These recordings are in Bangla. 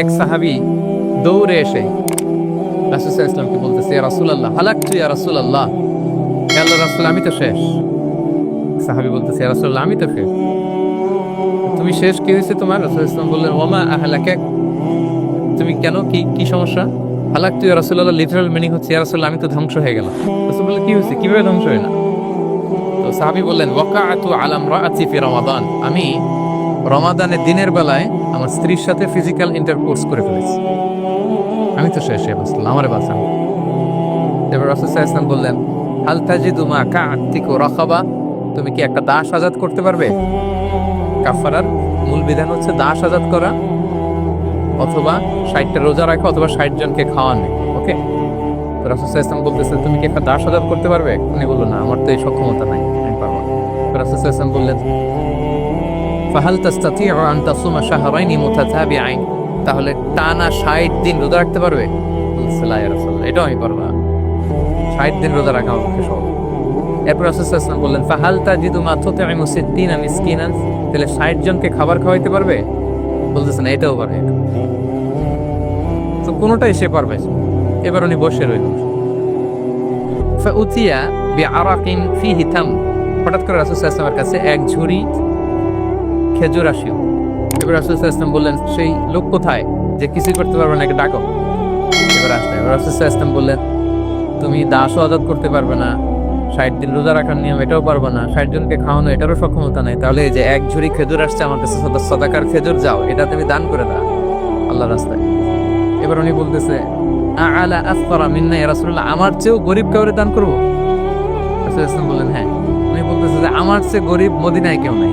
এক সাহাবি দৌড়ে এসে বলতেছে আল্লাহ রাসুল, আমি তো শেষ। সাহাবি বলতেছে আমি তো শেষ। তুমি শেষ হয়েছে তোমার? রাসুল ইসলাম বললেন ওমা তুমি কেন? কি কি সমস্যা? হালাক তুই রাসুল্লাহ লিটারাল মিনিং হচ্ছে রাসুল আমি তো ধ্বংস হয়ে গেলাম। রাসুল বললেন, কি হয়েছে? কীভাবে ধ্বংস হয় না তো সাহাবি বললেন, ওয়াকাআতু আলাম রাআতি ফি রমাদান। আমি রমাদানের দিনের বেলায় আমার স্ত্রীর সাথে ফিজিক্যাল ইন্টারকোর্স করে ফেলেছি। আমি তো শেষ হয়ে বাঁচলাম, আমারে বাঁচান। এবার রাসুল ইসলাম বললেন, হাল তাজিদু মা ও রাখাবা? তুমি কি একটা দাস আজাদ করতে পারবে? কাফারার মূল বিধান হচ্ছে দাস আজাদ করা, অথবা ষাটটা রোজা রাখা, অথবা ষাট জনকে খাওয়ানো, ওকে? রাসুল ইসলাম বলতেছে, তুমি কি একটা দাস আজাদ করতে পারবে? উনি বলল, না, আমার তো এই সক্ষমতা নাই, আমি পারব তো ইসলাম বললেন ফাহাল তাস্তাতিউ আন তাসুমা শাহরাইনি মুতাতাবিআইন তাহলে টানা 60 দিন রোজা রাখতে পারবে? লা ইয়া রাসূলুল্লাহ এটাও আমি পারব না। 60 দিন রোজা রাখা আমার পক্ষে সহজ। এরপর রাসূল সাল্লাল্লাহু বললেন, ফাহাল তাজিদু মা তুতিমু সিদ্দিনা মিসকিনান? তাহলে 60 জনকে খাবার খাওয়াইতে পারবে? বলতেছেন এটাও পারবে তো কোনোটাই সে পারবে এবার উনি বসে রইলেন। ফাউতিয়া বিআরাকিন ফিহি তাম। হঠাৎ করে রাসূল সাল্লাল্লাহু আলাইহি ওয়াসাল্লামের কাছে এক ঝুড়ি খেজুর আসিও এবার রাসূল বললেন, সেই লোক কোথায় যে কিছুই করতে পারবে না, একে ডাকো? এবার আসলে, এবার রাসূল বললেন, তুমি দাসও আজাদ করতে পারবে না, ষাট দিন রোজা রাখার নিয়ম এটাও পারবে না, ষাট জনকে খাওয়ানো এটারও সক্ষমতা নাই, তাহলে যে এক ঝুড়ি খেজুর আসছে আমার কাছে সদাকার খেজুর যাও, এটা তুমি দান করে দাও। আল্লাহ রাস্তায়। এবার উনি বলতেছে আলা আসফারা মিন্না রাসূলুল্লাহ, আমার চেয়েও গরিব কাউরে দান করব? রাসূল বললেন হ্যাঁ। উনি বলতেছে যে, আমার চেয়ে গরিব মদিনায় কেউ নাই।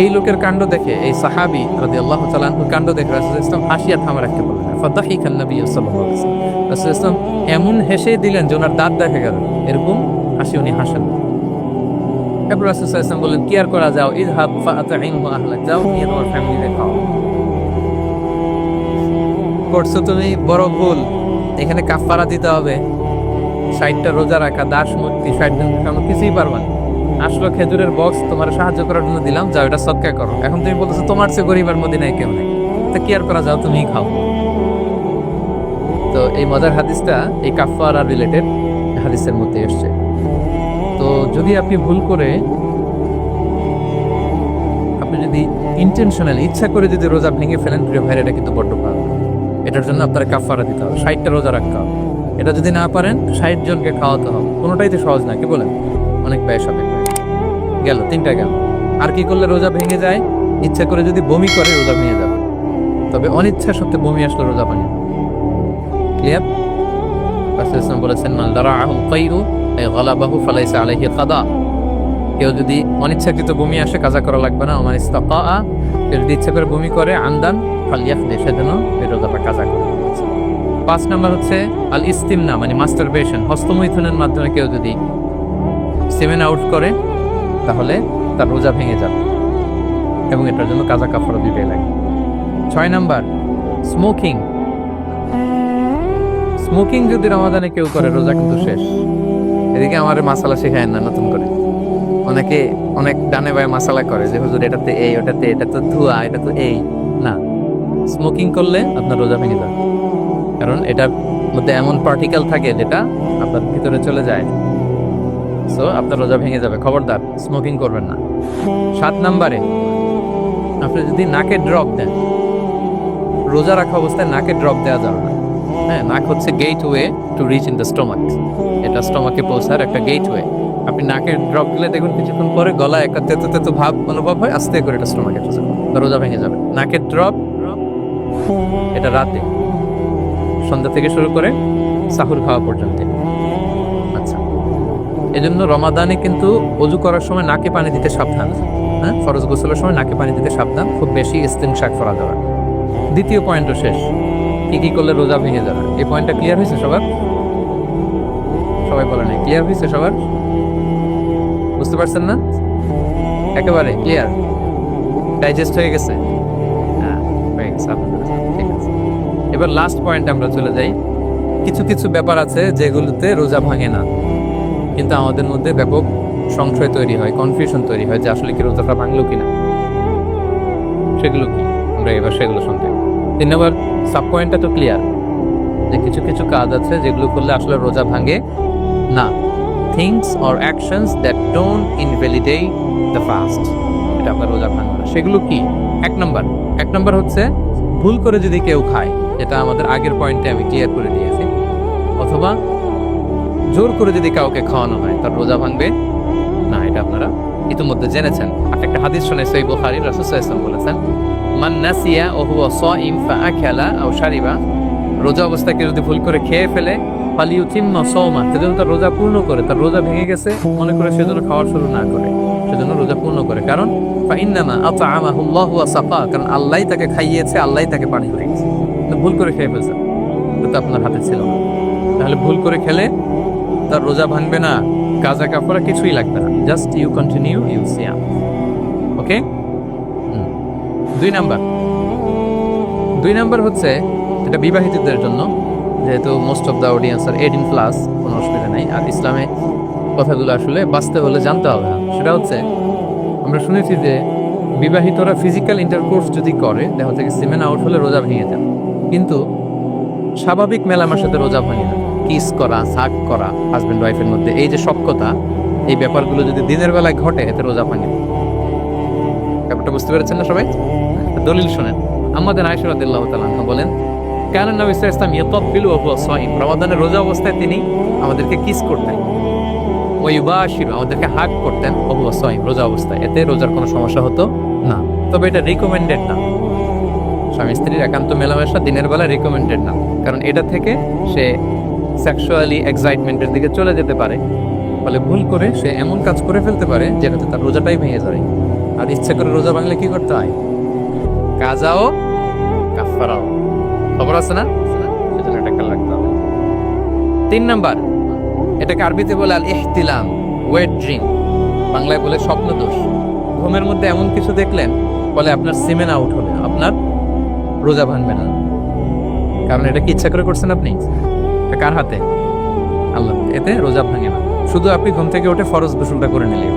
এই লোকের কাণ্ড দেখে, এই সাহাবি রাদি আল্লাহ তালাহুর কাণ্ড দেখে রাসুল ইসলাম হাসিয়া থামা রাখতে বললেন ফদাহি খান নবী সাল্লাহ রাসুল ইসলাম এমন হেসে দিলেন যে ওনার দাঁত দেখা গেল। এরকম হাসি উনি হাসেন। এরপর রাসুল ইসলাম বললেন, কি আর করা যাও? ঈদ হাব আহলাক। যাও, নিয়ে তোমার ফ্যামিলিতে খাও করছ তুমি? বড় ভুল। এখানে কাফারা দিতে হবে। ষাটটা রোজা রাখা, দাস মুক্তি, ষাট দিন কিছুই পারবা না। আসলো খেজুরের বক্স তোমার সাহায্য করার জন্য দিলাম। যাও, এটা সৎকা করো। এখন তুমি বলতেছো, তোমার চেয়ে গরিবের মদিনায় কেউ নেই। তা কি আর করা যাও তুমিই খাও। তো এই মজার হাদিসটা এই কাফার আর রিলেটেড হাদিসের মধ্যে এসছে। তো যদি আপনি ভুল করে, আপনি যদি ইন্টেনশনাল ইচ্ছা করে যদি রোজা ভেঙে ফেলেন, প্রিয় ভাইরা এটা কিন্তু বড্ড ভালো। এটার জন্য আপনার কাফারা দিতে হবে। ষাটটা রোজা রাখতে হবে। এটা যদি না পারেন, ষাট জনকে খাওয়াতে হবে। কোনোটাই তো সহজ না, কি বলেন? অনেক ব্যয় সাপেক্ষ। গেল, তিনটা গেল। আর কি করলে রোজা ভেঙে যায়? ইচ্ছা করে যদি বমি করে, রোজা ভেঙে যাবে। তবে অনিচ্ছা সত্ত্বে বমি আসলে রোজা ভাঙে ক্লিয়ার রাসূলুল্লাহ বলেছেন, মান দারাআহু কাইরু আই গালাবাহু ফালাইসা আলাইহি কাদা। কেউ যদি অনিচ্ছাকৃত বমি আসে, কাজা করা লাগবে না। আমার ইস্তাকা কেউ যদি ইচ্ছা করে বমি করে, আন্দান ফালিয়াহ দেশে যেন এই রোজাটা কাজা করে পাঁচ নাম্বার হচ্ছে আল ইস্তিমনা মানে মাস্টারবেশন হস্তমৈথুনের মাধ্যমে কেউ যদি সেভেন আউট করে তাহলে তার রোজা ভেঙে যাবে এবং এটার জন্য কাজা কাফারা দিতে লাগে। ছয় নাম্বার স্মোকিং স্মোকিং যদি রমাদানে কেউ করে, রোজা কিন্তু শেষ। এদিকে আমার মাসালা শেখায় না, নতুন করে। অনেকে অনেক ডানে বায়ে মাসালা করে যে, হুজুর এটাতে এই ওটাতে এটা তো ধোয়া, এটা তো এই। না। স্মোকিং করলে আপনার রোজা ভেঙে যাবে। কারণ এটার মধ্যে এমন পার্টিকেল থাকে যেটা আপনার ভিতরে চলে যায়। সো আপনার রোজা ভেঙে যাবে। খবরদার স্মোকিং করবেন না। সাত নাম্বারে, আপনি যদি নাকে ড্রপ দেন, রোজা রাখা অবস্থায় নাকে ড্রপ দেওয়া যাবে না। হ্যাঁ নাক হচ্ছে gateway to reach in the stomach এটা স্টোমাকে পৌঁছার একটা গেট ওয়ে আপনি নাকে ড্রপ দিলে দেখুন কিছুক্ষণ পরে গলায় একটা তেতো তেতো ভাব অনুভব হয়, আস্তে করে এটা স্টোমাকে রোজা ভেঙে যাবে। নাকের ড্রপ এটা রাতে। সন্ধ্যা থেকে শুরু করে সাহুর খাওয়া পর্যন্ত। এজন্য রমাদানে কিন্তু অজু করার সময় নাকে পানি দিতে সাবধান। হ্যাঁ? ফরজ গোসলের সময় নাকে পানি দিতে সাবধান। খুব বেশি ইস্তিন শাক করা যাবে দ্বিতীয় পয়েন্টও শেষ। কি কি করলে রোজা ভেঙে যাবে? এই পয়েন্টটা ক্লিয়ার হয়েছে সবার? সবাই বলে নাই। ক্লিয়ার হয়েছে সবার? বুঝতে পারছেন না? একেবারে ক্লিয়ার ডাইজেস্ট হয়ে গেছে। হ্যাঁ, ঠিক আছে। এবার লাস্ট পয়েন্ট আমরা চলে যাই। কিছু কিছু ব্যাপার আছে যেগুলোতে রোজা ভাঙে না। কিন্তু আমাদের মধ্যে ব্যাপক সংশয় তৈরি হয় কনফিউশন তৈরি হয় যে আসলে কি রোজাটা ভাঙলো কিনা। সেগুলো কি? আমরা এবার সেগুলো শুনতে তিন নম্বর সাব পয়েন্টটা তো ক্লিয়ার যে কিছু কিছু কাজ আছে যেগুলো করলে আসলে রোজা ভাঙে না। Things or actions that don't invalidate the fast এটা আপনার রোজা ভাঙবে না। সেগুলো কি? এক নম্বর এক নম্বর হচ্ছে ভুল করে যদি কেউ খায়, যেটা আমাদের আগের পয়েন্টে আমি ক্লিয়ার করে দিয়েছি, অথবা জোর করে যদি কাউকে খাওয়ানো হয়, তার রোজা ভাঙবে? না, এটা আপনারা ইতিমধ্যে জেনেছেন। একটা হাদিস শুনে সই বুখারী, রাসূল বলেছেন, মান নাসিয়া ও হুয়া সাইম ফাআকালা আও শারিবা রোজা অবস্থায় কেউ যদি ভুল করে খেয়ে ফেলে, ফালিউতিম্মা সাওমা সেজন্য তার রোজা পূর্ণ করে। তার রোজা ভেঙে গেছে, মনে করে সেজন্য খাওয়া শুরু না করে। সেজন্য রোজা পূর্ণ করে। কারণ, ফাইন্নামা আতআমাহুল্লাহু ওয়া সাফা কারণ আল্লাহই তাকে খাইয়েছে আল্লাহ তাকে পানি তো ভুল করে খেয়ে ফেলছে। তো আপনার হাতে ছিল না। তাহলে ভুল করে খেলে তার রোজা ভাঙবে না কাজা কাপড়া কিছুই লাগবে না। জাস্ট ইউ কন্টিনিউ ইউ সিয়াম ওকে দুই নাম্বার। দুই নাম্বার হচ্ছে, এটা বিবাহিতদের জন্য, যেহেতু most of the audience R eighteen plus কোনো অসুবিধা নেই। আর ইসলামে কথাগুলো আসলে বাঁচতে হলে জানতে হবে। না সেটা হচ্ছে, আমরা শুনেছি যে বিবাহিতরা ফিজিক্যাল ইন্টারকোর্স যদি করে, দেখা থেকে সিমেন আউট হলে রোজা ভেঙে যায়। কিন্তু স্বাভাবিক মেলামের সাথে রোজা ভাঙে কিস করা সাক করা হাজব্যান্ড ওয়াইফের মধ্যে। এই যে সক্ষতা এই ব্যাপারগুলো যদি দিনের বেলায় ঘটে, এতে রোজা ভাঙে। ব্যাপারটা বুঝতে পেরেছেন না সবাই? দলিল শোনেন। আমাদের আয়সা রাদিল্লাহ তাআলা বলেন, কেন নবী ইসলাম ইয়াতাব্বিলু ওয়া হুয়া রমাদানের রোজা অবস্থায় তিনি আমাদেরকে কিস করতেন। ওই ইউবাশিরু, আমাদেরকে হাক করতেন, ওয়া হুয়া রোজা অবস্থায়। এতে রোজার কোনো সমস্যা হতো না। তবে এটা রিকমেন্ডেড না। স্বামী স্ত্রীর একান্ত মেলামেশা দিনের বেলা রিকমেন্ডেড না। কারণ এটা থেকে সে সেক্সুয়ালি এক্সাইটমেন্টের দিকে চলে যেতে পারে। ফলে ভুল করে সে এমন কাজ করে ফেলতে পারে, যেটাতে তার রোজাটাই ভেঙে যায়। আর ইচ্ছা করে রোজা ভাঙলে কি করতে হয়? কাজাও কাফারাও খবর আছে না? সেজন্য এটা খেয়াল রাখতে হবে। তিন নাম্বার, এটাকে আরবিতে বলে আল ইহতিলাম ওয়েট ড্রিম বাংলায় বলে স্বপ্ন দোষ ঘুমের মধ্যে এমন কিছু দেখলেন, বলে আপনার সিমেন আউট হবে আপনার রোজা ভাঙবে না। কারণ এটা কি ইচ্ছা করে করছেন আপনি? কার হাতে? আল্লাহ, এতে রোজা ভাঙে না। শুধু আপনি ঘুম থেকে উঠে ফরজ গোসলটা করে নিলে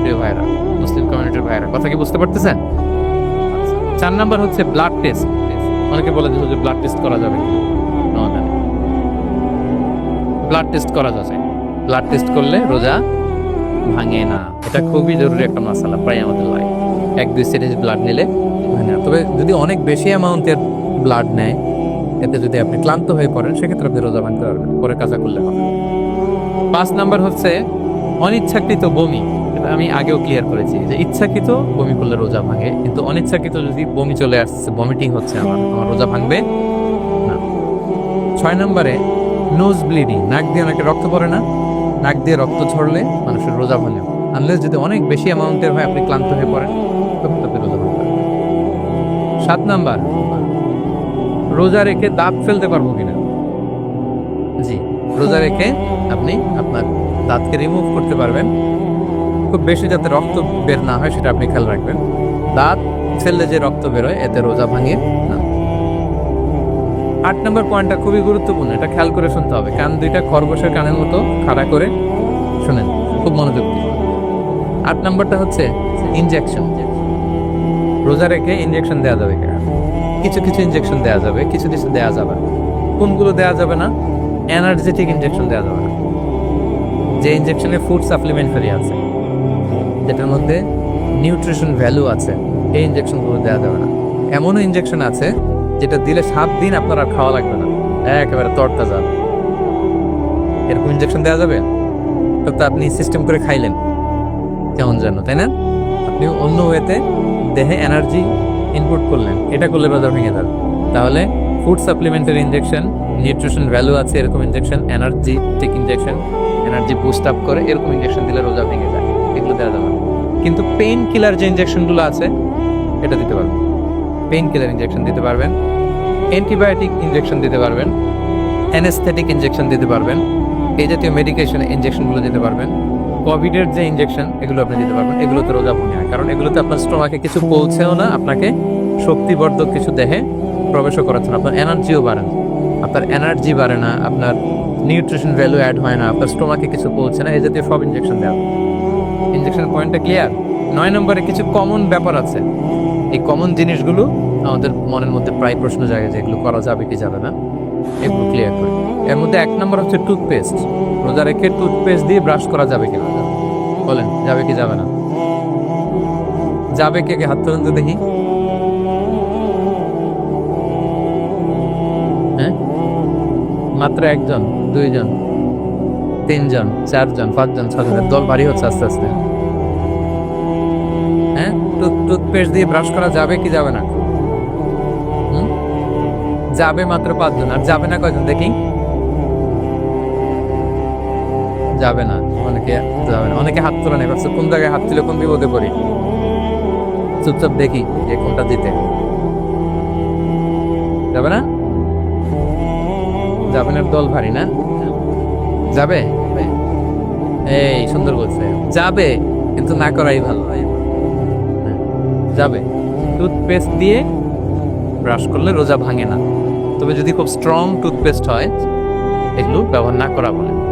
প্রিয় ভাইরা মুসলিম কমিউনিটির ভাইরা কথা কি বুঝতে পারতেছেন। চার নাম্বার হচ্ছে ব্লাড টেস্ট অনেকে বলে যে ব্লাড টেস্ট করা যাবে ব্লাড টেস্ট করা ব্লাড টেস্ট করলে রোজা ভাঙে না। এটা খুবই জরুরি একটা মশালা প্রায় আমাদের লাইফ এক, দুই সিরিজ ব্লাড নিলে তবে যদি অনেক বেশি অ্যামাউন্টের ব্লাড নেয় এতে যদি আপনি ক্লান্ত হয়ে পড়েন, সেক্ষেত্রে আপনি রোজা ভাঙতে পারবেন, পরে কাজা করলে হবে। পাঁচ নাম্বার হচ্ছে অনিচ্ছাকৃত বমি। আমি আগেও ক্লিয়ার করেছি যে ইচ্ছাকৃত বমি করলে রোজা ভাঙে, কিন্তু অনিচ্ছাকৃত যদি বমি চলে আসছে ভমিটিং হচ্ছে আমার আমার রোজা ভাঙবে না। ছয় নম্বরে নোজ ব্লিডিং নাক দিয়ে অনেকে রক্ত পড়ে না, নাক দিয়ে রক্ত ঝরলে মানুষের রোজা ভাঙে। আনলেস যদি অনেক বেশি অ্যামাউন্টের হয়, আপনি ক্লান্ত হয়ে পড়েন, তখন আপনি রোজা পারবেন। সাত নাম্বার রোজা রেখে দাঁত ফেলতে পারব কিনা? জি, রোজা রেখে আপনি আপনার দাঁতকে রিমুভ করতে পারবেন। খুব বেশি যাতে রক্ত বের না হয় সেটা আপনি খেয়াল রাখবেন। দাঁত ফেললে যে রক্ত বেরোয়, এতে রোজা ভাঙে না। আট নম্বর পয়েন্টটা খুবই গুরুত্বপূর্ণ, এটা খেয়াল করে শুনতে হবে। কান দুইটা খরগোশের কানের মতো খাড়া করে শুনেন, খুব মনোযোগ দিন আট নম্বরটা হচ্ছে ইনজেকশন রোজা রেখে ইনজেকশন দেওয়া যাবে কিনা? কিছু কিছু ইনজেকশন দেওয়া যাবে, কিছু কিছু দেওয়া যাবে। কোনগুলো দেওয়া যাবে না? এনার্জেটিক ইনজেকশন দেওয়া যাবে না। যে ইনজেকশনে ফুড সাপ্লিমেন্টারি আছে, যেটার মধ্যে নিউট্রিশন ভ্যালু আছে, এই ইনজেকশনগুলো দেওয়া যাবে না। এমনও ইনজেকশন আছে, যেটা দিলে সাত দিন আপনার আর খাওয়া লাগবে না। একেবারে তরতাজা। এরকম ইনজেকশন দেওয়া যাবে? তো আপনি সিস্টেম করে খাইলেন। কেমন যেন, তাই না? আপনি অন্য ওয়েতে দেহে এনার্জি ইনপুট করলেন। এটা করলে বাজার ভেঙে যাবে। তাহলে ফুড সাপ্লিমেন্টের ইনজেকশন নিউট্রিশন ভ্যালু আছে, এরকম injection energy take injection energy boost up করে এরকম ইনজেকশন দিলে রোজা ভেঙে যায়। এগুলো দেওয়া যাবে কিন্তু পেইন কিলার যে ইনজেকশনগুলো আছে, এটা দিতে পারবেন। পেইন কিলার ইঞ্জেকশন দিতে পারবেন। অ্যান্টিবায়োটিক ইঞ্জেকশন দিতে পারবেন। অ্যানেস্থেটিক ইঞ্জেকশন দিতে পারবেন। এই জাতীয় মেডিকেশন ইঞ্জেকশনগুলো দিতে পারবেন। কোভিডের যে ইঞ্জেকশন এগুলো আপনি দিতে পারবেন। এগুলোতে রোজা ভঙ্গি হয়। কারণ এগুলোতে আপনার স্টোমাকে কিছু পৌঁছেও না, আপনাকে শক্তিবর্ধক কিছু দেহে প্রবেশও না। আপনার এনার্জিও বাড়ে না। আপনার এনার্জি বাড়ে না, আপনার নিউট্রিশন ভ্যালু অ্যাড হয় না, আপনার স্টোমাকে কিছু পৌঁছে না, এই জাতীয় সব ইঞ্জেকশন দেওয়া। ইঞ্জেকশন পয়েন্টটা ক্লিয়ার নয় নম্বরে কিছু কমন ব্যাপার আছে। এই কমন জিনিসগুলো আমাদের মনের মধ্যে প্রায় প্রশ্ন জাগে যে এগুলো করা যাবে কি যাবে না। এগুলো ক্লিয়ার করে। এর মধ্যে এক নম্বর হচ্ছে টুথপেস্ট রোজা রেখে টুথপেস্ট দিয়ে ব্রাশ করা যাবে কিনা? বলেন, যাবে কি যাবে না? যাবে কে কে? হাত তুলুন তো দেখি। হ্যাঁ? মাত্র একজন, দুইজন, তিনজন, চারজন, পাঁচজন ছজন দল ভারী হচ্ছে আস্তে আস্তে। হ্যাঁ? টুথ টুথপেস্ট দিয়ে ব্রাশ করা যাবে কি যাবে না? যাবে মাত্র পাঁচজন, আর যাবে না কয়জন? দেখি। যাবে না। অনেকে যাবে না। অনেকে হাত তোলা নেই কোন জায়গায় হাত তুলে কোন বিপদে পড়ি? চুপচাপ দেখি যে কোনটা দিতে যাবে না? যাবে না, দল ভারী না? যাবে? এই সুন্দর বলছে। যাবে, কিন্তু না করাই ভালো। যাবে। টুথপেস্ট দিয়ে ব্রাশ করলে রোজা ভাঙে না। তবে যদি খুব স্ট্রং টুথপেস্ট হয়, এগুলো ব্যবহার না করা বলে।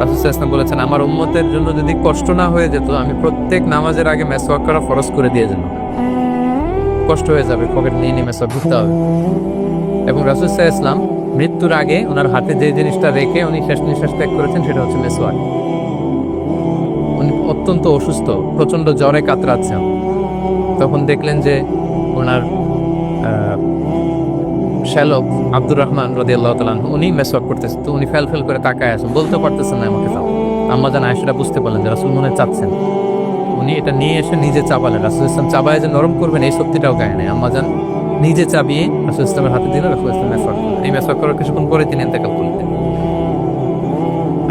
রাসূল ইসলাম বলেছেন, আমার উম্মতের জন্য যদি কষ্ট না হয়ে যেত, আমি প্রত্যেক নামাজের আগে মেসওয়াক করা ফরজ করে দিয়ে যেন কষ্ট হয়ে যাবে, পকেট নিয়ে নিয়ে মেসওয়াক ঘুরতে হবে। এবং রাসূল ইসলাম মৃত্যুর আগে ওনার হাতে যে জিনিসটা রেখে উনি শেষ নিঃশ্বাস ত্যাগ করেছেন, সেটা হচ্ছে মেসওয়াক। উনি অত্যন্ত অসুস্থ, প্রচণ্ড জ্বরে কাতরাচ্ছেন। তখন দেখলেন যে ওনার শ্যালক আব্দুর রহমান রদি আল্লাহ তালান উনি মেসওয়াক করতেছে। তো উনি ফেল ফেল করে তাকায় আসেন বলতে পারতেছেন না আমাকে তাও। আম্মা জান আয়সাটা বুঝতে পারলেন যে রাসুল মনে চাচ্ছেন। উনি এটা নিয়ে এসে নিজে চাপালেন। রাসুল ইসলাম চাবায় যে নরম করবেন, এই সত্যিটাও গায়ে নেই। আম্মা জান নিজে চাবিয়ে রাসুল ইসলামের হাতে দিলেন রাসুল ইসলাম মেসওয়াক করলেন। এই মেসওয়াক করার কিছুক্ষণ পরে তিনি ইন্তেকাল করলেন।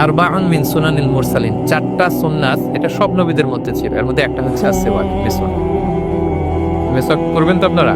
আর বাউন মিন সুনানিল মুরসালিন, চারটা সুন্নাত এটা সব নবীদের মধ্যে ছিল। এর মধ্যে একটা হচ্ছে আসেওয়াক মেসওয়াক। মেসওয়াক করবেন তো আপনারা?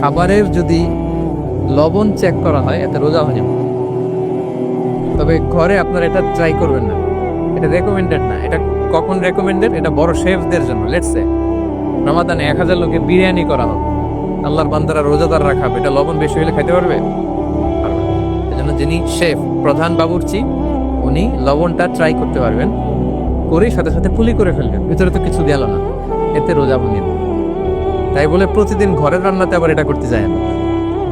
খাবারের যদি লবণ চেক করা হয়, এতে রোজা হয়ে যাবে তবে ঘরে আপনারা এটা ট্রাই করবেন না। এটা রেকমেন্ডেড না। এটা কখন রেকমেন্ডেড এটা বড় শেফদের জন্য। লেটসে রমাদানে এক হাজার লোকে বিরিয়ানি করা হবে আল্লাহর বান্দারা রোজাদার খাবে এটা লবণ বেশি হলে খেতে পারবে? এজন্য যিনি শেফ প্রধান বাবুর্চি, উনি লবণটা ট্রাই করতে পারবেন। করেই সাথে সাথে পুলি করে ফেলবেন। ভিতরে তো কিছু গেল না। এতে রোজা ভঙ্গি না। তাই বলে প্রতিদিন ঘরের রান্নাতে আবার এটা করতে যায় না।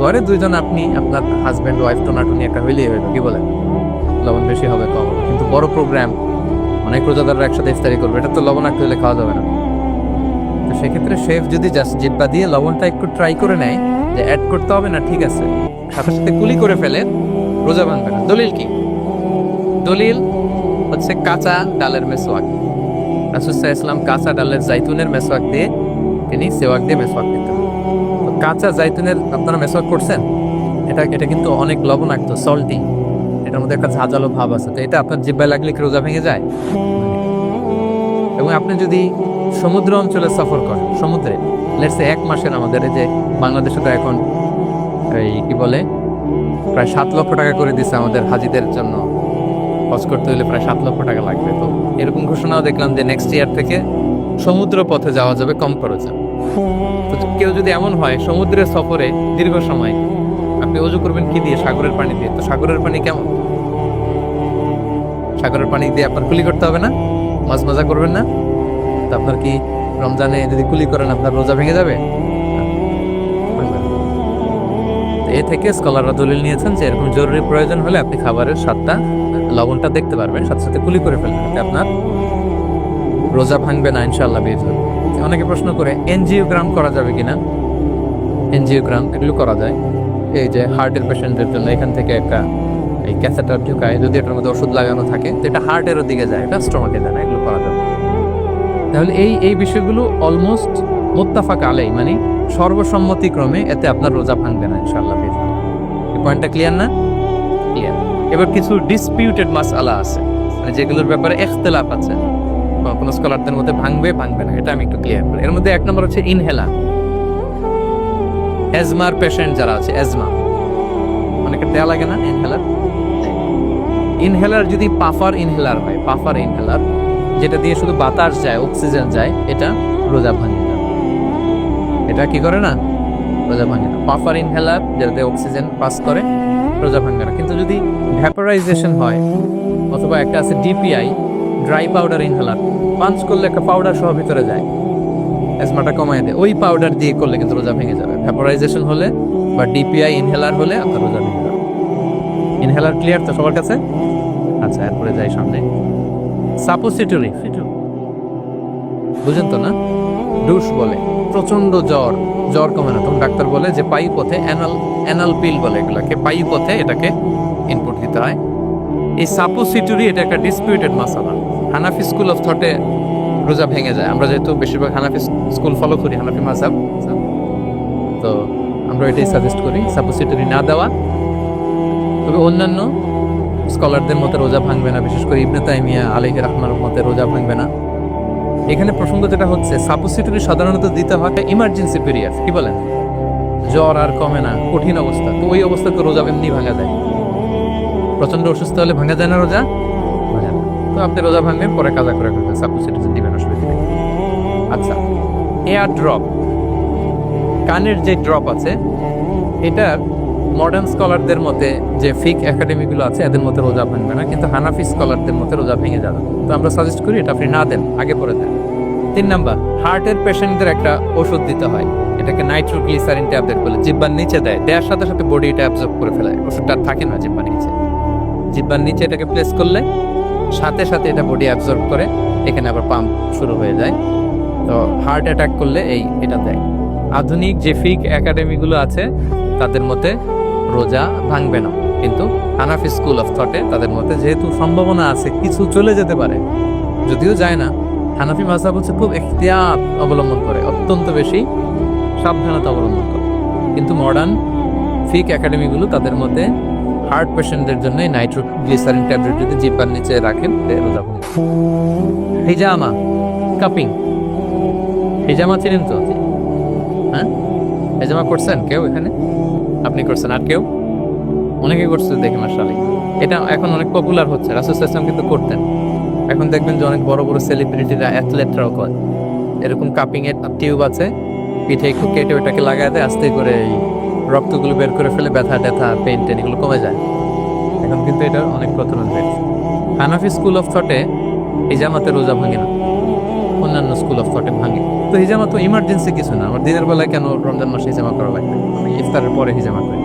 ঘরে দুইজন আপনি, আপনার হাজব্যান্ড ওয়াইফ টোনাটুনি একটা হইলেই হইল কি বলেন? লবণ বেশি হবে, কম কিন্তু বড় প্রোগ্রাম অনেক রোজাদাররা একসাথে ইফতারি করবে, এটা তো লবণাক্ত হলে খাওয়া যাবে না। তো সেক্ষেত্রে শেফ যদি জাস্ট জিব্বা দিয়ে লবণটা একটু ট্রাই করে নেয়, যে অ্যাড করতে হবে না, ঠিক আছে। সাথে সাথে কুলি করে ফেলে, রোজা ভাঙবে না। দলিল কি? দলিল হচ্ছে কাঁচা ডালের মেসোয়াক রাসুসাহ ইসলাম কাঁচা ডালের জাইতুনের মেসোয়াক দিয়ে তিনি সেওয়াক দিয়ে মেসোয়াক দিতেন তো কাঁচা জাইতুনের আপনারা মেসোয়াক করছেন, এটা এটা কিন্তু অনেক লবণাক্ত সল্টি এটার মধ্যে একটা ঝাঁঝালো ভাব আছে। তো এটা আপনার জিব্বায় লাগলে কি রোজা ভেঙে যায়? এবং আপনি যদি সমুদ্র অঞ্চলে সফর করেন, সমুদ্রে লেটসে এক মাসের আমাদের এই যে বাংলাদেশে তো এখন এই কি বলে, প্রায় সাত লক্ষ টাকা করে দিছে আমাদের হাজিদের জন্য। হজ করতে হলে প্রায় সাত লক্ষ টাকা লাগবে। তো এরকম ঘোষণাও দেখলাম যে নেক্সট ইয়ার থেকে সমুদ্র পথে যাওয়া যাবে কম খরচে। কেউ যদি এমন হয়, সমুদ্রের সফরে দীর্ঘ সময়, আপনি অজু করবেন কি দিয়ে? সাগরের পানি দিয়ে। তো সাগরের পানি কেমন? সাগরের পানি দিয়ে আপনার কুলি করতে হবে না? মাছ মজা করবেন না? তো আপনার কি রমজানে যদি কুলি করেন, আপনার রোজা ভেঙে যাবে? এ থেকে স্কলাররা দলিল নিয়েছেন যে এরকম জরুরি প্রয়োজন হলে আপনি খাবারের স্বাদটা, লবণটা দেখতে পারবেন, সাথে সাথে কুলি করে ফেলবেন আপনার রোজা ভাঙবে না ইনশাল্লাহ বেজল অনেকে প্রশ্ন করে এনজিওগ্রাম করা যাবে কিনা? এনজিওগ্রাম এগুলো করা যায়। এই যে হার্টের পেশেন্টদের জন্য এখান থেকে একটা এই ক্যাসেটার ঢুকায়, যদি এটার মধ্যে ওষুধ লাগানো থাকে, তো এটা হার্টেরও দিকে যায়, এটা স্টমাকে যায় না, এগুলো করা যাবে। তাহলে এই এই বিষয়গুলো অলমোস্ট মোত্তাফাক আলাই মানে সর্বসম্মতিক্রমে এতে আপনার রোজা ভাঙবে না ইনশাল্লাহ বেজল এই পয়েন্টটা ক্লিয়ার না? ক্লিয়ার এবার কিছু ডিসপিউটেড মাস আলা আছে মানে যেগুলোর ব্যাপারে এখতেলাফ আছে। বা কোনো স্কলারদের মধ্যে ভাঙবে ভাঙবে না, এটা আমি একটু ক্লিয়ার করি। এর মধ্যে এক নম্বর হচ্ছে ইনহেলার অ্যাজমার পেশেন্ট যারা আছে অ্যাজমা অনেকের দেয়া লাগে না ইনহেলার ইনহেলার যদি পাফার ইনহেলার হয় পাফার ইনহেলার যেটা দিয়ে শুধু বাতাস যায় অক্সিজেন যায়, এটা রোজা ভাঙে না। এটা কি করে না? রোজা ভাঙে না। পাফার ইনহেলার যেটাতে অক্সিজেন পাস করে, রোজা ভাঙে না। কিন্তু যদি ভ্যাপারাইজেশন হয়, অথবা একটা আছে DPI dry powder inhaler. Punch করলে একটা পাউডার সহ ভিতরে যায়। অ্যাজমাটা কমায় দেয় ওই পাউডার দিয়ে করলে কিন্তু রোজা ভেঙে যাবে। ভ্যাপারাইজেশন হলে বা ডিপিআই ইনহেলার হলে আপনার রোজা ভেঙে যাবে। ইনহেলার ক্লিয়ার তো সবার কাছে? আচ্ছা এরপরে যাই সামনে। সাপোসিটরি বুঝেন তো না? ডুস বলে। প্রচণ্ড জ্বর। জ্বর কমে না। তখন ডাক্তার বলে যে পায়ু পথে অ্যানাল অ্যানাল পিল বলে এগুলাকে। পায়ু পথে এটাকে ইনপুট দিতে হয়। এই সাপোসিটরি এটা একটা ডিসপিউটেড মাসালা হানাফি স্কুল অফ থটে রোজা ভেঙে যায়। আমরা যেহেতু বেশিরভাগ হানাফি স্কুল ফলো করি হানাফি মাসাব তো আমরা এটাই সাজেস্ট করি সাপোসিটরি না দেওয়া, তবে অন্যান্য স্কলারদের মতে রোজা ভাঙবে না, বিশেষ করে ইবনে তাইমিয়া আলিহি রহমার মতে রোজা ভাঙবে না। এখানে প্রসঙ্গ যেটা হচ্ছে সাপোসিটরি সাধারণত দিতে হয় ইমার্জেন্সি পিরিয়ড কি বলেন? জ্বর আর কমে না, কঠিন অবস্থা। তো ওই অবস্থা তো রোজা এমনি ভাঙা যায়। প্রচণ্ড অসুস্থ হলে ভাঙা যায় না রোজা। তো আপনি রোজা ভাঙবেন পরে কাজা করে ফেলবেন সাপোসিটরি দিবেন, অসুবিধা আচ্ছা এয়ার ড্রপ। কানের যে ড্রপ আছে এটার মডার্ন স্কলারদের মতে যে ফিক একাডেমিগুলো আছে, এদের মতে রোজা ভাঙবে না, কিন্তু হানাফি স্কলারদের মতে রোজা ভেঙে যাবে। তো আমরা সাজেস্ট করি এটা আপনি না দেন, আগে পরে দেন। তিন নাম্বার হার্টের পেশেন্টদের একটা ওষুধ দিতে হয়। এটাকে নাইট্রোগ্লিসারিন ট্যাবলেট বলে, জিব্বার নিচে দেয়। দেওয়ার সাথে সাথে বডি এটা অ্যাবজর্ব করে ফেলে। ওষুধটা থাকে না জিব্বার নিচে। জিব্বার নিচে এটাকে প্লেস করলে সাথে সাথে এটা বডি অ্যাবজর্ব করে, এখানে আবার পাম্প শুরু হয়ে যায়। তো হার্ট অ্যাটাক করলে এই এটা দেয়। আধুনিক যে ফিক একাডেমিগুলো আছে, তাদের মতে রোজা ভাঙবে না। কিন্তু হানাফি স্কুল অফ থটে তাদের মতে যেহেতু সম্ভাবনা আছে, কিছু চলে যেতে পারে। যদিও যায় না হানাফি মাসাব হচ্ছে খুব এখতিয়াত অবলম্বন করে, অত্যন্ত বেশি সাবধানতা অবলম্বন করে। কিন্তু মডার্ন ফিক একাডেমিগুলো তাদের মতে হার্ট পেশেন্টদের জন্য নাইট্রোগ্লিসারিন ট্যাবলেট যদি জিপার নিচে রাখেন রোজা হিজামা, কাপিং। হিজামা চিনেন তো? হ্যাঁ? হিজামা করছেন কেউ এখানে? আপনি করছেন, আর কেউ? অনেকে করছে দেখে মাসালি এটা এখন অনেক পপুলার হচ্ছে, রাসুল ইসলাম কিন্তু করতেন। এখন দেখবেন যে অনেক বড় বড় সেলিব্রিটিরা অ্যাথলেটরাও করে। এরকম কাপিং এর টিউব আছে, পিঠে একটু কেটে ওটাকে লাগায় দেয়, আস্তে করে রক্তগুলো বের করে ফেলে ব্যথা, ট্যাথা পেন টেন এগুলো কমে যায়। এখন কিন্তু এটার অনেক প্রচলন হয়েছে হানাফি স্কুল অফ থটে হিজামাতে রোজা ভাঙে না। অন্যান্য স্কুল অফ থটে ভাঙে। তো হিজামা তো ইমার্জেন্সি কিছু না। আমার দিনের বেলায় কেন রমজান মাসে হিজামা করা লাগবে আমি ইফতারের পরে হিজামা করি।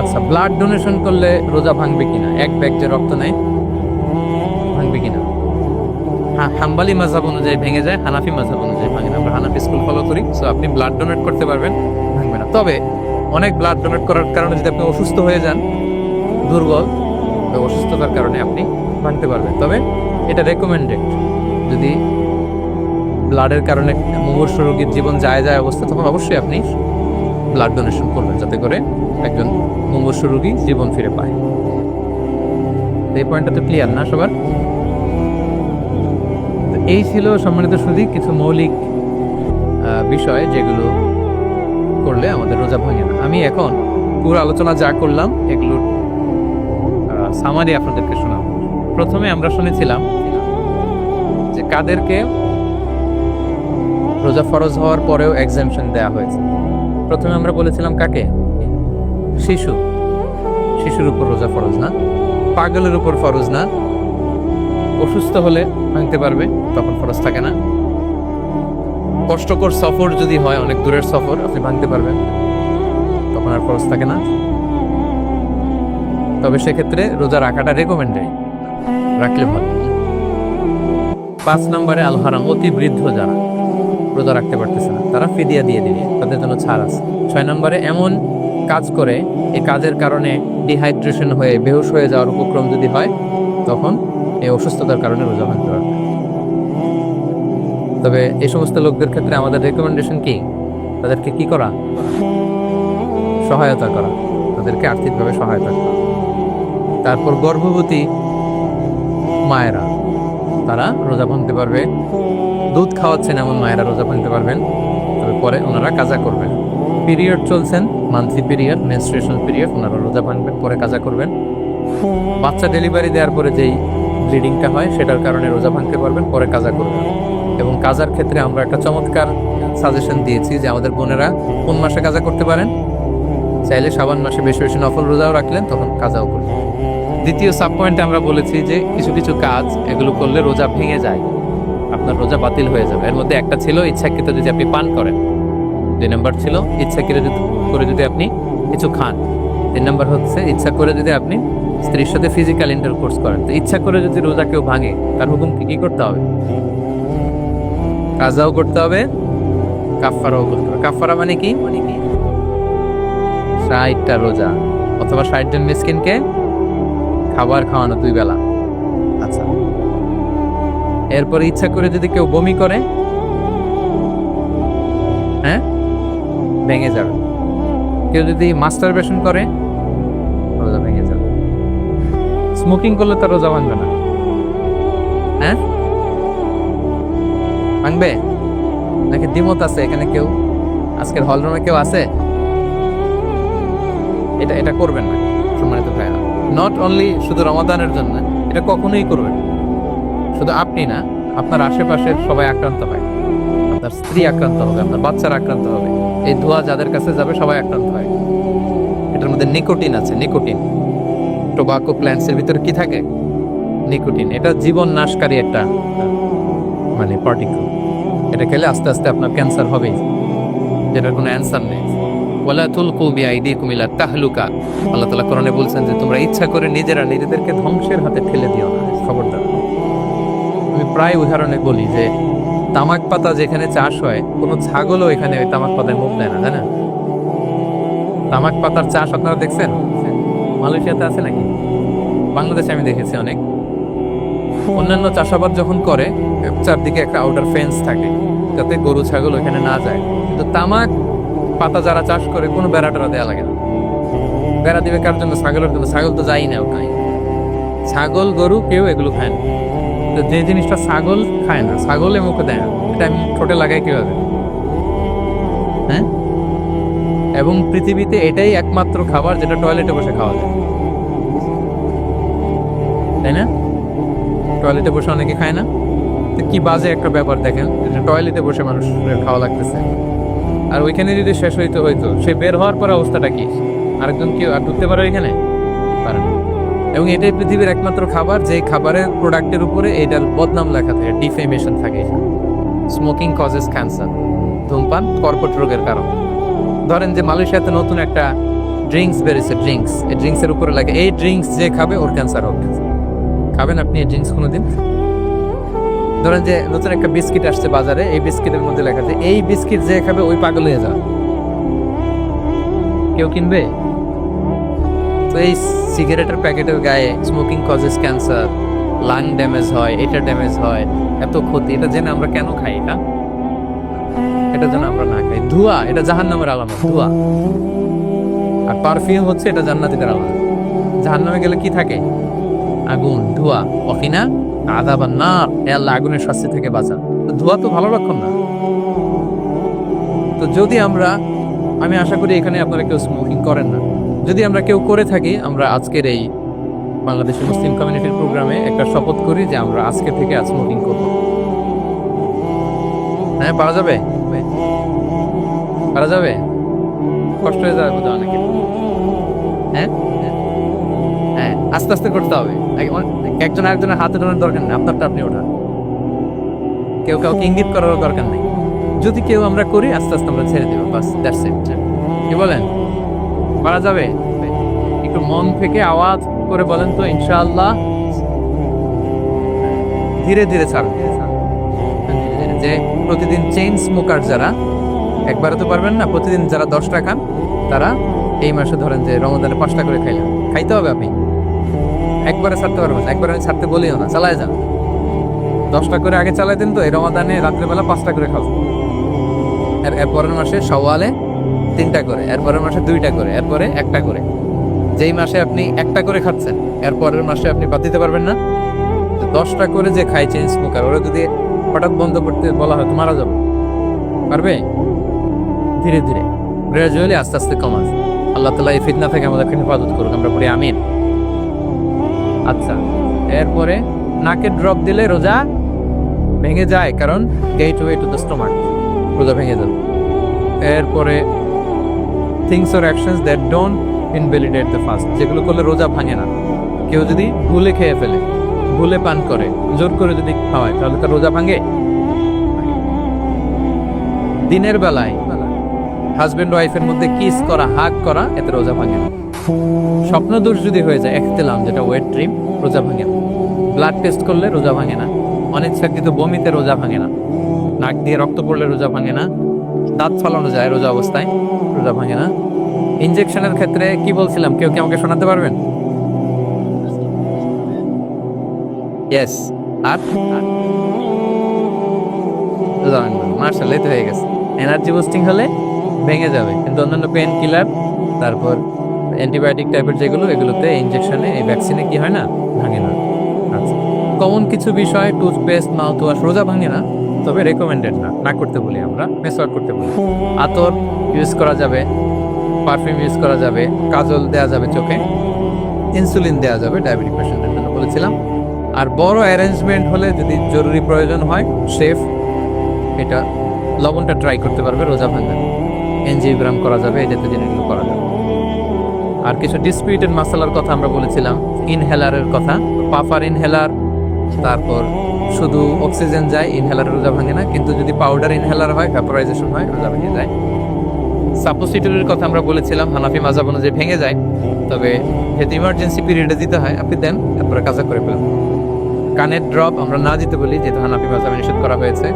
আচ্ছা ব্লাড ডোনেশন করলে রোজা ভাঙবে কিনা? এক ব্যাগ যে রক্ত নেয় হাম্বালি মাঝাব অনুযায়ী ভেঙে যায়, হানাফি মাঝাব অনুযায়ী ভাঙে আমরা হানাফি স্কুল ফলো করি সো আপনি ব্লাড ডোনেট করতে পারবেন, ভাঙবে না। তবে অনেক ব্লাড ডোনেট করার কারণে যদি আপনি অসুস্থ হয়ে যান, দুর্বল অসুস্থতার কারণে আপনি ভাঙতে পারবেন। তবে এটা রেকমেন্ডেড যদি ব্লাডের কারণে মুমূর্ষ রোগীর জীবন যায় যায় অবস্থা, তখন অবশ্যই আপনি ব্লাড ডোনেশন করবেন, যাতে করে একজন মুমূর্ষ রোগী জীবন ফিরে পায়। এই পয়েন্টটা তো ক্লিয়ার না সবার? এই ছিল সম্মানিত সুদী কিছু মৌলিক বিষয় যেগুলো করলে আমাদের রোজা ভাঙে না। আমি এখন পুরো আলোচনা যা করলাম এগুলোর সামারি আপনাদেরকে শোনাব। প্রথমে আমরা শুনেছিলাম যে কাদেরকে রোজা ফরজ হওয়ার পরেও এক্সামশন দেওয়া হয়েছে। প্রথমে আমরা বলেছিলাম কাকে? শিশু। শিশুর উপর রোজা ফরজ না। পাগলের উপর ফরজ না। অসুস্থ হলে ভাঙতে পারবে, তখন ফরজ থাকে না। কষ্টকর সফর যদি হয়, অনেক দূরের সফর, আপনি ভাঙতে পারবেন। তখন আর ফরজ থাকে না। তবে সেক্ষেত্রে রোজা রাখাটা রেকমেন্ডেড রাখলে ভালো। পাঁচ নম্বরে আলহারাম, অতি বৃদ্ধ যারা রোজা রাখতে পারতেছে না, তারা ফিদিয়া দিয়ে দিবে। তাদের জন্য ছাড় আছে। ছয় নম্বরে, এমন কাজ করে, এই কাজের কারণে ডিহাইড্রেশন হয়ে, বেহুশ হয়ে যাওয়ার উপক্রম যদি হয়, তখন এই অসুস্থতার কারণে রোজা ভাঙতে পারবে তবে এই সমস্ত লোকদের ক্ষেত্রে আমাদের রেকমেন্ডেশন কি? তাদেরকে কি করা? সহায়তা করা। তাদেরকে আর্থিকভাবে সহায়তা করা। তারপর গর্ভবতী মায়েরা, তারা রোজা ভাঙতে পারবে। দুধ খাওয়াচ্ছেন এমন মায়েরা রোজা ভাঙতে পারবেন। তবে পরে ওনারা কাজা করবেন। পিরিয়ড চলছেন মান্থলি পিরিয়ড মেনস্ট্রুয়েশন পিরিয়ড ওনারা রোজা ভাঙবেন, পরে কাজা করবেন। বাচ্চা ডেলিভারি দেওয়ার পরে যেই ব্লিডিংটা হয়, সেটার কারণে রোজা ভাঙতে পারবেন, পরে কাজা করবেন। এবং কাজার ক্ষেত্রে আমরা একটা চমৎকার সাজেশন দিয়েছি যে আমাদের বোনেরা কোন মাসে কাজা করতে পারেন? চাইলে সাবান মাসে বেশি বেশি নফল রোজাও রাখলেন, তখন কাজাও করবেন। দ্বিতীয় সাব পয়েন্টে আমরা বলেছি যে কিছু কিছু কাজ, এগুলো করলে রোজা ভেঙে যায়। আপনার রোজা বাতিল হয়ে যাবে। এর মধ্যে একটা ছিল ইচ্ছাকৃত যদি আপনি পান করেন। দুই নম্বর ছিল ইচ্ছাকৃত করে যদি আপনি কিছু খান। তিন নম্বর হচ্ছে ইচ্ছা করে যদি আপনি স্ত্রীর সাথে ফিজিক্যাল ইন্টার কোর্স করেন তো ইচ্ছা করে যদি রোজা কেউ ভাঙে তার হুকুম কি কি করতে হবে? কাজাও করতে হবে কাফারাও করতে হবে। কাফারা মানে কি মানে কি? ষাটটা রোজা অথবা ষাট জন মিসকিনকে খাবার খাওয়ানো দুই বেলা। আচ্ছা। এরপরে ইচ্ছা করে যদি কেউ বমি করে হ্যাঁ? ভেঙে যাবে। কেউ যদি মাস্টার বেশন করে, রোজা ভেঙে যাবে। স্মোকিং করলে তার রোজা ভাঙবে না। হ্যাঁ? ভাঙবে? নাকি দ্বিমত আছে এখানে কেউ? আজকের হলরুমে কেউ আছে? এটা এটা করবেন না, সম্মানিত ভাইয়া নট অনলি শুধু রমাদানের জন্য, এটা কখনোই করবেন শুধু আপনি না, আপনার আশেপাশের সবাই আক্রান্ত হয়। আপনার স্ত্রী আক্রান্ত হবে, আপনার বাচ্চারা আক্রান্ত হবে। এই ধোঁয়া যাদের কাছে যাবে, সবাই আক্রান্ত হয়। এটার মধ্যে নিকোটিন আছে, নিকোটিন। টোবাকো প্ল্যান্টসের ভিতরে কি থাকে? নিকোটিন। এটা জীবন নাশকারী একটা মানে পার্টিকেল এটা খেলে আস্তে আস্তে আপনার ক্যান্সার হবেই। যেটার কোনো অ্যান্সার নেই। ওয়ালা তুলকু বিআইদিকুম ইলা তাহলুকা। আল্লাহ তাআলা কোরআনে বলছেন যে, তোমরা ইচ্ছা করে নিজেরা নিজেদেরকে ধ্বংসের হাতে ঠেলে দিও না। খবরদার। আমি প্রায় উদাহরণে বলি যে তামাক পাতা যেখানে চাষ হয়, কোনো ছাগলও এখানে ওই তামাক পাতায় মুখ দেয় না, তাই না? তামাক পাতার চাষ আপনারা দেখছেন? মালয়েশিয়াতে আছে নাকি? বাংলাদেশে আমি দেখেছি অনেক। অন্যান্য চাষাবাদ যখন করে, চারদিকে একটা আউটার ফেন্স থাকে, যাতে গরু, ছাগল ওখানে না যায়। কিন্তু তামাক পাতা যারা চাষ করে, কোনো বেড়া টেরা দেওয়া লাগে না। বেড়া দিবে কার জন্য? ছাগলের জন্য। ছাগল তো যাই না ওখানে। ছাগল, গরু কেউ এগুলো খায় না। তো যে জিনিসটা ছাগল খায় না, ছাগলে মুখে দেয় না, এটা আমি ঠোঁটে লাগাই কীভাবে? হ্যাঁ? এবং পৃথিবীতে এটাই একমাত্র খাবার যেটা টয়লেটে বসে খাওয়া যায়। তাই না? টয়লেটে বসে অনেকে খায় না। তো কি বাজে একটা ব্যাপার দেখেন যেটা টয়লেটে বসে মানুষ খাওয়া লাগতেছে। আর ওইখানে যদি শেষ হইতো হইতো। সে বের হওয়ার পর অবস্থাটা কি? আরেকজন কেউ আর ঢুকতে পারে ওইখানে? এবং এটাই পৃথিবীর একমাত্র খাবার যে খাবারের প্রোডাক্টের উপরে এটার বদনাম লেখা থাকে ডিফেমেশন থাকে। স্মোকিং কজেস ক্যান্সার ধূমপান কর্কট রোগের কারণ। ধরেন যে মালয়েশিয়াতে নতুন একটা ড্রিঙ্কস বেরিয়েছে ড্রিঙ্কস এই ড্রিঙ্কসের উপরে লাগে এই ড্রিঙ্কস যে খাবে, ওর ক্যান্সার হবে। খাবেন আপনি এই ড্রিঙ্কস কোনোদিন? ধরেন যে নতুন একটা বিস্কিট আসছে বাজারে, এই বিস্কিটের মধ্যে লেখা আছে, এই বিস্কিট যে খাবে, ওই পাগল হয়ে যাবে। কেউ কিনবে? তো এই সিগারেটের প্যাকেটের গায়ে smoking causes cancer lung damage হয়, এটা ড্যামেজ হয়, এত ক্ষতি, এটা জেনে আমরা কেন খাই এটা? এটা যেন আমরা না খাই। ধোঁয়া, এটা জাহান্নামের আলামত, ধোঁয়া। আর পারফিউম হচ্ছে এটা জান্নাতীদের আলামত। জাহান্নামে গেলে কি থাকে? আগুন, ধোঁয়া অকিনা আদা বা না এ আল্লাহ আগুনের শাস্তি থেকে বাঁচা তো ধোঁয়া তো ভালো লক্ষণ না। তো যদি আমরা, আমি আশা করি এখানে আপনারা কেউ স্মোকিং করেন না। যদি আমরা কেউ করে থাকি, আমরা আজকের এই বাংলাদেশের মুসলিম কমিউনিটির প্রোগ্রামে একটা শপথ করি যে আমরা আজকে থেকে আজ স্মোকিং করব। হ্যাঁ পারা যাবে? পারা যাবে? কষ্ট হয়ে যাবে বোধহয় অনেকে হ্যাঁ? হ্যাঁ আস্তে আস্তে করতে হবে। এক- একজন আরেকজনের হাতে ধরার দরকার নেই, আপনারটা আপনি ওঠা কেউ কাউকে ইঙ্গিত করার দরকার নেই। যদি কেউ আমরা করি, আস্তে আস্তে আমরা ছেড়ে দেবো, বাস দ্যাটস ইট কি বলেন? পারা যাবে? একটু মন থেকে আওয়াজ করে বলেন তো, ইনশাআল্লাহ। ধীরে ধীরে ছাড়ুন। যে প্রতিদিন চেইন স্মোকার যারা, একবারে তো পারবেন না, প্রতিদিন যারা দশটা খান, তারা এই মাসে ধরেন যে রমজানে পাঁচটা করে খাইলেন। খাইতে হবে আপনি। একবারে ছাড়তে পারবেন একবারে আমি ছাড়তে বলিও না, চালায় যান। দশটা করে আগে চালাই দিন তো, এই রমাদানে রাত্রেবেলা পাঁচটা করে খাব আর এর পরের মাসে সওয়ালে তিনটা করে এর পরের মাসে দুইটা করে, এরপরে একটা করে। যেই মাসে আপনি একটা করে খাচ্ছেন এর পরের মাসে আপনি বাদ দিতে পারবেন না। দশটা করে যে খাই চেন স্মোকার, ওরা যদি হঠাৎ বন্ধ করতে বলা হয় তো মারা যাবে। পারবে? ধীরে ধীরে। গ্রাজুয়ালি আস্তে আস্তে কমাস। আল্লাহ তালা এই ফিতনা থেকে আমাদেরকে হেফাজত করুক, আমরা পড়ি আমিন। আচ্ছা এরপরে নাকে ড্রপ দিলে রোজা ভেঙে যায়, কারণ gateway to the stomach রোজা ভেঙে যাবে এরপরে things or actions that don't invalidate the fast যেগুলো করলে রোজা ভাঙে না। কেউ যদি ভুলে খেয়ে ফেলে, ভুলে পান করে, জোর করে যদি খাওয়ায়, তাহলে তার রোজা ভাঙে? দিনের বেলায় হাজবেন্ড ওয়াইফের মধ্যে কিস করা হাগ করা, এতে রোজা ভাঙে না। স্বপ্ন দোষ যদি হয়ে যায়, একতেলাম, যেটা ওয়েট ড্রিম রোজা ভাঙে না। ব্লাড টেস্ট করলে রোজা ভাঙে না। অনিচ্ছাকৃত বমিতে রোজা ভাঙে না। নাক দিয়ে রক্ত পড়লে রোজা ভাঙে না। দাঁত ফলানো যায় রোজা অবস্থায়। রোজা ভাঙে না? ইনজেকশনের ক্ষেত্রে কি বলছিলাম? কেউ কি আমাকে শোনাতে পারবেন? ইয়েস আর? মার্শাল তো হয়ে গেছে। এনার্জি বুস্টিং হলে ভেঙে যাবে। কিন্তু অন্যান্য পেন কিলার তারপর অ্যান্টিবায়োটিক টাইপের যেগুলো, এগুলোতে ইনজেকশনে এই ভ্যাকসিনে কি হয় না? ভাঙে না। আচ্ছা। কমন কিছু বিষয় টুথপেস্ট মাউথ ওয়াশ রোজা ভাঙে না, তবে রেকমেন্ডেড না। না করতে বলি আমরা মেসওয়াক করতে বলি। আতর ইউজ করা যাবে, পারফিউম ইউজ করা যাবে, কাজল দেওয়া যাবে চোখে, ইনসুলিন দেওয়া যাবে ডায়াবেটিক পেশেন্টের জন্য বলেছিলাম। আর বড় অ্যারেঞ্জমেন্ট হলে যদি জরুরি প্রয়োজন হয়, সেফ, এটা লবণটা ট্রাই করতে পারবে, রোজা ভাঙা। এনজিওগ্রাম করা যাবে, এই জাতীয় জিনিসগুলো করা যাবে। আর কিছু ডিসপিউটেড মাসালার কথা আমরা বলেছিলাম ইনহেলারের কথা। পাফার ইনহেলার তারপর শুধু অক্সিজেন যায় ইনহেলার রোজা ভাঙে না, কিন্তু যদি পাউডার ইনহেলার হয় ভ্যাপোরাইজেশন হয়, রোজা ভেঙে যায়। সাপোসিটরির কথা আমরা বলেছিলাম, হানাফি মাজাব অনুযায়ী ভেঙে যায়। তবে যেহেতু ইমার্জেন্সি পিরিয়ডে দিতে হয়, আপনি দেন, তারপরে কাজা করে ফেলেন। কানের ড্রপ আমরা না দিতে বলি, যেহেতু হানাফি মাজাবে নিষেধ করা হয়েছে।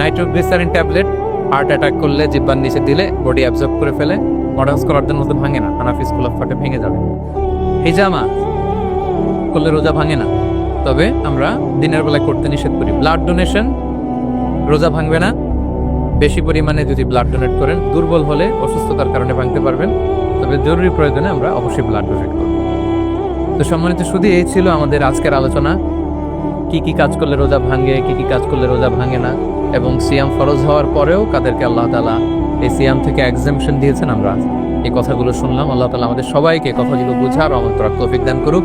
নাইট্রোগ্লিসারিন ট্যাবলেট হার্ট অ্যাটাক করলে জিব্বার নিচে দিলে বডি অ্যাবজর্ব করে ফেলে মডার্ন স্কলারদের মতো ভাঙে না, হানাফি স্কুল অফ থটে ভেঙে যাবে। হিজামা করলে রোজা ভাঙে না। তবে আমরা দিনের বেলায় করতে নিষেধ করি। ব্লাড ডোনেশন রোজা ভাঙবে না। বেশি পরিমাণে যদি ব্লাড ডোনেট করেন, দুর্বল হলে অসুস্থতার কারণে ভাঙতে পারবেন। তবে জরুরি প্রয়োজনে আমরা অবশ্যই ব্লাড ডোনেট করব। তো সম্মানিত শুধু এই ছিল আমাদের আজকের আলোচনা। কি কি কাজ করলে রোজা ভাঙে, কি কি কাজ করলে রোজা ভাঙে না, এবং সিয়াম ফরজ হওয়ার পরেও কাদেরকে আল্লাহ তালা এই সিয়াম থেকে এক্সামশন দিয়েছেন, আমরা এই কথাগুলো শুনলাম। আল্লাহ তালা আমাদের সবাইকে কথাগুলো বুঝার আমার তৌফিক দান করুক।